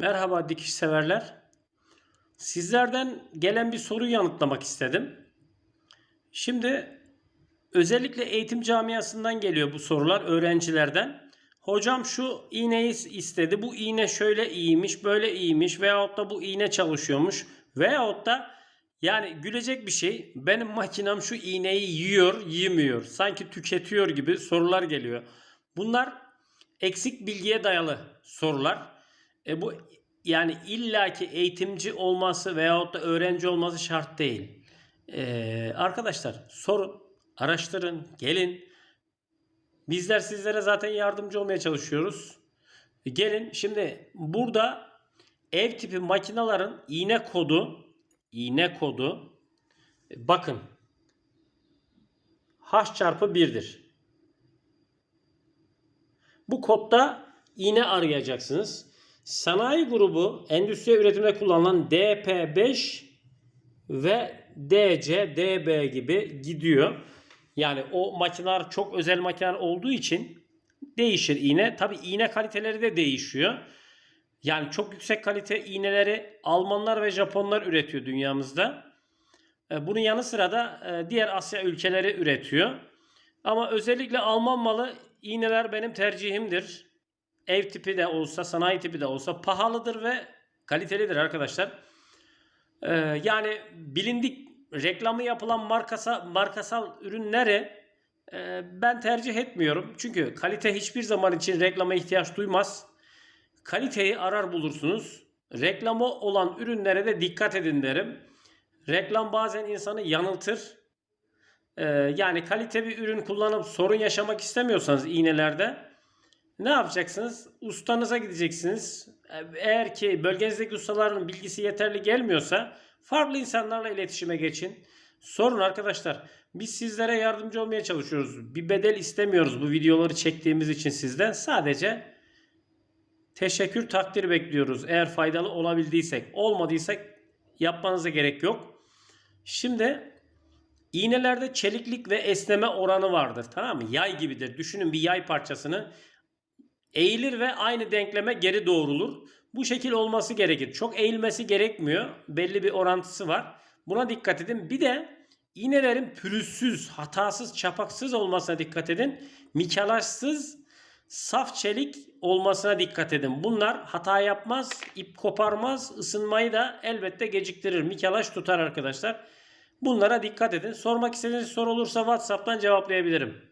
Merhaba dikiş severler. Sizlerden gelen bir soruyu yanıtlamak istedim. Şimdi özellikle eğitim camiasından geliyor bu sorular öğrencilerden. Hocam şu iğneyi istedi. Bu iğne şöyle iyiymiş, böyle iyiymiş veyahut da bu iğne çalışıyormuş veyahut da yani gülecek bir şey. Benim makinam şu iğneyi yiyor, yemiyor. Sanki tüketiyor gibi sorular geliyor. Bunlar eksik bilgiye dayalı sorular. E bu yani illaki eğitimci olması veyahut da öğrenci olması şart değil. E, arkadaşlar sorun, araştırın, gelin. Bizler sizlere zaten yardımcı olmaya çalışıyoruz. E, Gelin şimdi burada ev tipi makinaların iğne kodu iğne kodu e, bakın h çarpı 1'dir. Bu kodda iğne arayacaksınız. Sanayi grubu endüstri üretimde kullanılan DP5 ve DC, DB gibi gidiyor. Yani o makineler çok özel makineler olduğu için değişir iğne. Tabi iğne kaliteleri de değişiyor. Yani çok yüksek kalite iğneleri Almanlar ve Japonlar üretiyor dünyamızda. E, Bunun yanı sıra da e, diğer Asya ülkeleri üretiyor. Ama özellikle Alman malı iğneler benim tercihimdir. Ev tipi de olsa, sanayi tipi de olsa pahalıdır ve kalitelidir arkadaşlar. E, Yani bilindik reklamı yapılan markasa, markasal ürünleri e, ben tercih etmiyorum. Çünkü kalite hiçbir zaman için reklama ihtiyaç duymaz. Kaliteyi arar bulursunuz. Reklamı olan ürünlere de dikkat edin derim. Reklam bazen insanı yanıltır. Ee, yani kalite bir ürün kullanıp sorun yaşamak istemiyorsanız iğnelerde ne yapacaksınız? Ustanıza gideceksiniz. Eğer ki bölgenizdeki ustaların bilgisi yeterli gelmiyorsa farklı insanlarla iletişime geçin. Sorun arkadaşlar. Biz sizlere yardımcı olmaya çalışıyoruz. Bir bedel istemiyoruz bu videoları çektiğimiz için sizden. Sadece teşekkür takdir bekliyoruz. Eğer faydalı olabildiysek. Olmadıysak yapmanıza gerek yok. Şimdi iğnelerde çeliklik ve esneme oranı vardır. Tamam mı? Yay gibidir. Düşünün bir yay parçasını eğilir ve aynı denkleme geri doğrulur. Bu şekil olması gerekir. Çok eğilmesi gerekmiyor. Belli bir orantısı var. Buna dikkat edin. Bir de iğnelerin pürüzsüz, hatasız, çapaksız olmasına dikkat edin. Mikalaşsız, saf çelik olmasına dikkat edin. Bunlar hata yapmaz, ip koparmaz, ısınmayı da elbette geciktirir. Mikalaş tutar arkadaşlar. Bunlara dikkat edin. Sormak istediğiniz soru olursa WhatsApp'tan cevaplayabilirim.